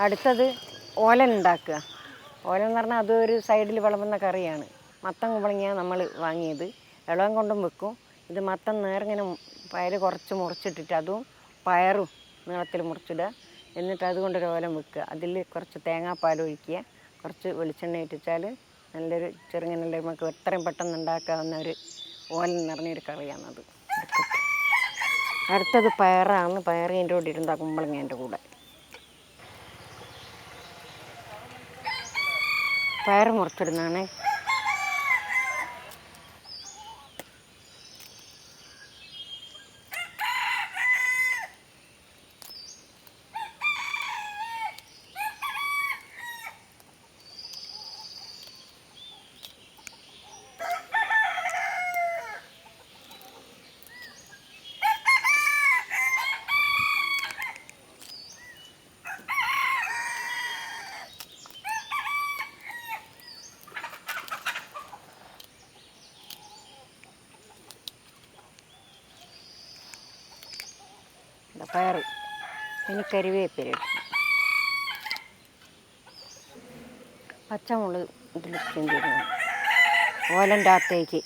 അടുത്തത് ഓലൻ ഉണ്ടാക്കുക. ഓലൻ എന്ന് പറഞ്ഞാൽ അതൊരു സൈഡിൽ വിളമ്പുന്ന കറിയാണ്. മത്തം കുമ്പളങ്ങിയാണ് നമ്മൾ വാങ്ങിയത്. ഇളവം കൊണ്ടും വെക്കും. ഇത് മത്തം നേരിങ്ങനെ പയർ കുറച്ച് മുറിച്ചിട്ടിട്ട് അതും പയറും നീളത്തിൽ മുറിച്ചിടുക. എന്നിട്ട് അതുകൊണ്ടൊരു ഓലം വെക്കുക. അതിൽ കുറച്ച് തേങ്ങാപ്പാൽ ഒഴിക്കുക. കുറച്ച് വെളിച്ചെണ്ണ ഇട്ടിച്ചാൽ നല്ലൊരു ചെറുങ്ങനെ നമുക്ക് എത്രയും പെട്ടെന്ന് ഉണ്ടാക്കാവുന്ന ഒരു ഓലൻ നിറഞ്ഞൊരു കറിയാണത്. അടുത്തത് പയറാണ്. പയറിന്റെ കൂടെ ഇരുന്ന കുമ്പളങ്ങേന്റെ കൂടെ. പയർ മുറിച്ചിടുന്നതാണ്. പയർ ഇനി കരിവേപ്പില. പച്ചമുളക് ഇതിൽ ചിന്തിരുന്നു ഓലന്റെ അകത്തേക്ക്.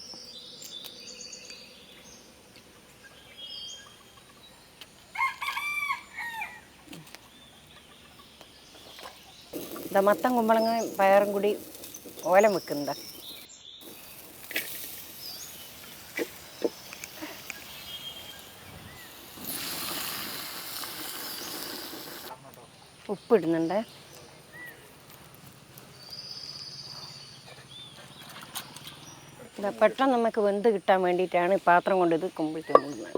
ഇതാ മത്തൻ കുമ്പളങ്ങ പയറും കൂടി ഓലം വെക്കുന്നതാ ഉപ്പിടുന്നുണ്ട്. പെട്ടെന്ന് നമുക്ക് വെന്ത് കിട്ടാൻ വേണ്ടിയിട്ടാണ് പാത്രം കൊണ്ട് ഇത് മൂടുന്നത്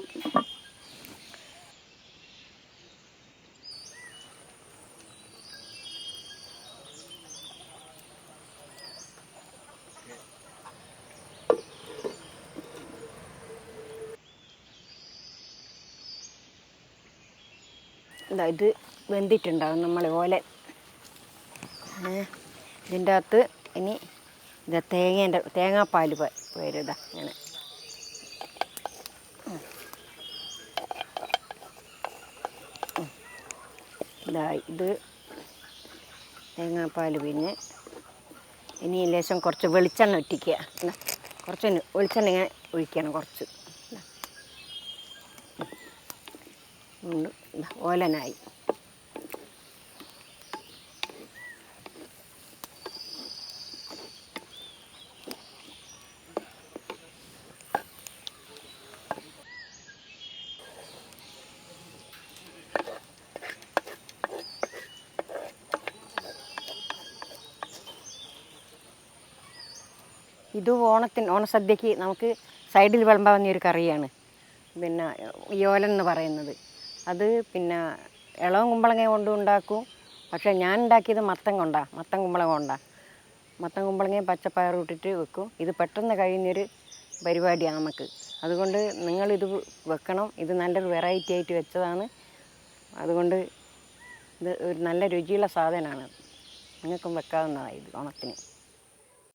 ഇതാ വെന്തിട്ടുണ്ടാവും നമ്മൾ ഓലൻ ഏ, ഇതിന്റെ അകത്ത് ഇനി ഇതാ തേങ്ങേന്റെ തേങ്ങാപ്പാൽ വരുതാ ഇങ്ങനെ. ഉം. ഇതാ തേങ്ങാപ്പാൽ പിന്നെ ഇനി ലേശം കുറച്ച് വെളിച്ചെണ്ണ ഒറ്റിക്കുക കുറച്ച് വെളിച്ചെണ്ണ ഇങ്ങനെ ഒഴിക്കണം കുറച്ച്. ഓലനായി ഇത് ഓണത്തിന് ഓണസദ്യക്ക് നമുക്ക് സൈഡിൽ വിളമ്പാവുന്ന ഒരു കറിയാണ്. പിന്നെ ഈ ഓലൻ എന്ന് പറയുന്നത്. അത് പിന്നെ ഇളവും കുമ്പളങ്ങ കൊണ്ടും ഉണ്ടാക്കും. പക്ഷേ ഞാൻ ഉണ്ടാക്കിയത് മത്തം കൊണ്ടാണ് മത്തം കുമ്പളങ്ങ കൊണ്ടാണ് മത്തം കുമ്പളങ്ങയും പച്ചപ്പയറും ഇട്ടിട്ട് വെക്കും. ഇത് പെട്ടെന്ന് കഴിയുന്നൊരു പരിപാടിയാണ് നമുക്ക്. അതുകൊണ്ട് നിങ്ങളിത് വെക്കണം. ഇത് നല്ലൊരു വെറൈറ്റി ആയിട്ട് വെച്ചതാണ്. അതുകൊണ്ട് ഇത് ഒരു നല്ല രുചിയുള്ള സാധനമാണ്. നിങ്ങൾക്കും വെക്കാവുന്നതാണ് ഇത് ഓണത്തിന്.